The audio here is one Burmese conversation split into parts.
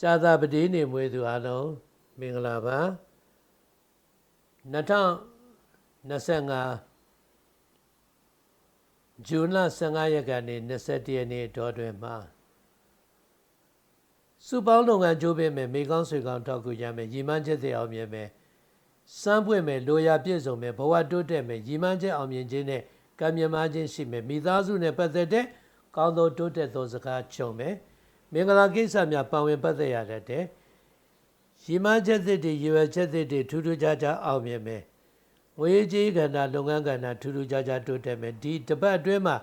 ကြာသာပတိနေမွေးသူအားလုံးမင်္ဂလာပါ2025ဇွန်လ15ရက်ကနေ21ရက်နေ့တော်တွင်မှာစုပေါင်းလုပ်ငန်းကြိုးပမ်းမယ်မိကောင်းဆွေကောင်းထောက်ကူရမယ်ရီမန်းချက်တွေအောင်မြင်မယ်စမ်းပွင့်မယ်လိုရာပြည့်စုံမယ်ဘဝတိုးတက်မယ်ရီမန်းချက်အောင်မြင်ခြင်းနဲ့ကံမြမခြင်းရှိမယ်မိသားစုနဲ့ပတ်သက်တဲ့ကောင်းသောတိုးတက်သောစကားချုံမယ် မင်္ဂလာကိစ္စများပါဝင်ပတ်သက်ရတတ်တယ်ရီမန်းချက်တွေရွယ်ချက်တွေထူးထူးခြားခြားအောင်မြင်မယ်ငွေကြေးကဏ္ဍလုပ်ငန်းကဏ္ဍထူးထူးခြားခြားတိုးတက်မယ်ဒီတပတ်အတွင်းမှာ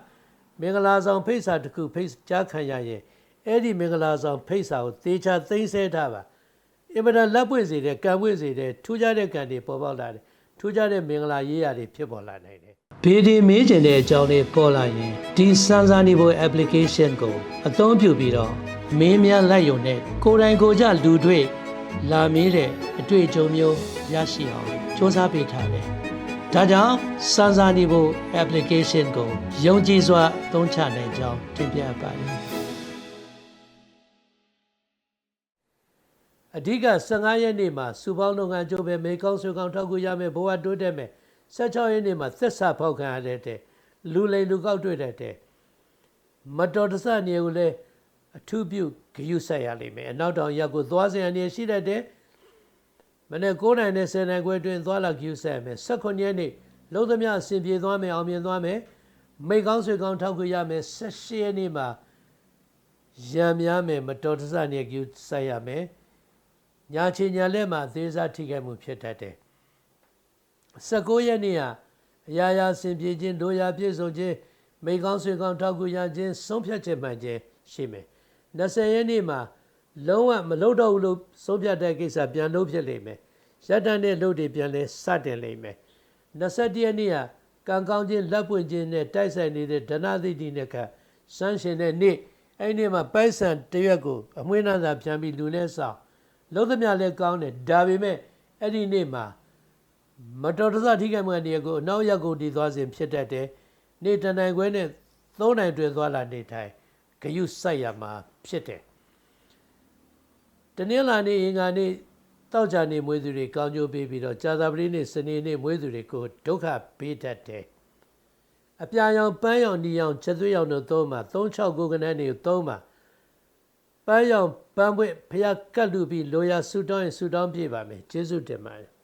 မင်္ဂလာဆောင်ဖိတ်စာတစ်ခုဖိတ်ကြားခံရရင်အဲ့ဒီမင်္ဂလာဆောင်ဖိတ်စာကိုသေချာသိမ်းဆဲထားပါအင်မတန်လက်ပွင့်စေတဲ့ကံပွင့်စေတဲ့ထူးခြားတဲ့ကံတွေပေါ်ပေါက်လာတယ်ထူးခြားတဲ့မင်္ဂလာရေးရာတွေဖြစ်ပေါ်လာနိုင်တယ် ဘေဒီမေးကျင်တဲ့အကြောင်းလေးပေါ်လာရင်ဒီစမ်းစာနေဖို့ application ကို အသုံးပြုပြီးတော့မင်းများလိုက်ယုံနဲ့ကိုယ်တိုင်ကိုယ်ကြလူတွေ့လာမေးတဲ့အတွေ့အကြုံမျိုးရရှိအောင်စ조사ပေးထားတယ်ဒါကြောင့်စမ်းစာနေဖို့ application ကိုယုံကြည်စွာသုံးချနိုင်ကြောင်းတင်ပြပါတယ်အဓိက15ရက်နေ့မှာစူပေါင်းလုပ်ငန်းကြိုးပဲမေကောင်းဆွေကောင်းထောက်ကူရမယ်ဘဝတိုးတက်မယ် 16ရက်နေ့မှာသက်စာဖောက်ခံရတဲ့လူလိမ်လူကောက်တွေ့တဲ့မတော်တဆနေကိုလည်းအထူးပြုဂယုဆက်ရလိမ့်မယ်အနောက်တောင်ရက်ကိုသွားစင်အနေရှိတတ်တယ်မနေ့9နိုင်နဲ့10နိုင်ခွဲတွင်သွားလာဂယုဆက်မယ်18ရက်နေ့လုံးသမျှအစဉ်ပြေသွားမယ်အောင်မြင်သွားမယ်မိကောင်းဆွေကောင်းထောက်ခွေရမယ်18ရက်နေ့မှာရံများမယ်မတော်တဆနေဂယုဆက်ရမယ်ညာချင်ညာလက်မှာသေးစားထိခိုက်မှုဖြစ်တတ်တယ် 19ရက်နေ့ဟာအရာရာဆင်ပြေခြင်းဒိုရာပြည့်စုံခြင်းမိကောင်းဆွေကောင်းထောက်ကူရခြင်းဆုံးဖြတ်ချက်မှန်ခြင်းရှိမယ်20ရက်နေ့မှာလုံးဝမလုပ်တော့ဘူးလို့ဆုံးဖြတ်တဲ့ကိစ္စပြန်လုပ်ဖြစ်လိမ့်မယ်ရက်တန်တဲ့လုပ်တွေပြန်လဲစတင်လိမ့်မယ်21ရက်နေ့ဟာကံကောင်းခြင်းလက်ပွင့်ခြင်းနဲ့တိုက်ဆိုင်နေတဲ့ဒနာသိတိနဲ့ကစမ်းရှင်တဲ့နေ့အဲ့ဒီမှာပိုက်ဆံတရွက်ကိုအမွှေးနှံသာပြန်ပြီးလူနဲ့ဆောင်လုံးသမျှလဲကောင်းတယ်ဒါပေမဲ့အဲ့ဒီနေ့မှာ မတော်တဆထိခိုက်မှုအနေကိုအနောက်ရက်ကိုတည်သွားစဉ်ဖြစ်တတ်တယ်နေတနိုင်ခွဲနဲ့သုံးနိုင်တွင်သွားလာနေထိုင်ဂယုစိုက်ရမှာဖြစ်တယ်တနင်္လာနေ့အင်္ဂါနေ့တောက်ကြနေမွေးသူတွေကောင်းကျိုးပေးပြီးတော့ကြာသပတေးနေ့စနေနေ့မွေးသူတွေကိုဒုက္ခပေးတတ်တယ်အပြာရောင်ပန်းရောင်နီရောင်ချက်သွေးရောင်တို့သုံးမှာ36ကိုကနန်းတွေကိုသုံးမှာပန်းရောင်ပန်းပွင့်ဖျားကတ်လူပြီးလိုရာဆူတောင်းရင်ဆူတောင်းပြပါမယ်ကျေးဇူးတင်ပါတယ်